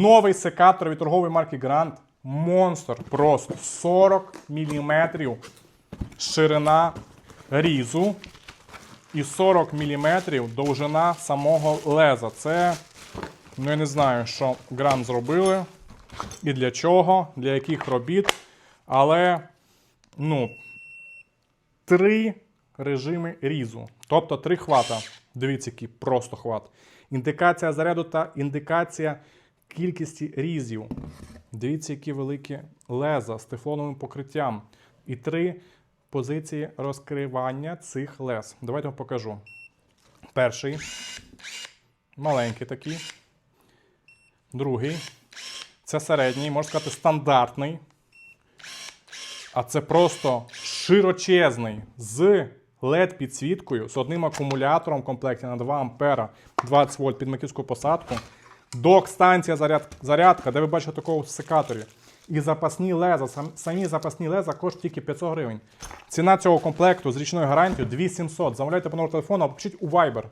Новий секатор від торгової марки Grand Monster. Просто 40 мм ширина різу і 40 мм довжина самого леза. Це, ну я не знаю, що Grand зробили і для чого, для яких робіт. Але, ну, три режими різу. Тобто три хвата. Дивіться, який просто хват. Індикація заряду та індикація кількості різів. Дивіться, які великі леза з тефлоновим покриттям. І три позиції розкривання цих лез. Давайте вам покажу. Перший маленький такий. Другий. Це середній, можна сказати, стандартний. А це просто широчезний з LED-підсвіткою, з одним акумулятором в комплекті на 2 ампера 20 вольт під маківську посадку. Док-станція заряд, зарядка, де ви бачите такого секаторі. І запасні леза. Сам, самі запасні леза коштують тільки 500 гривень. Ціна цього комплекту з річною гарантією 2700. Замовляйте по номеру телефону або пишіть у Viber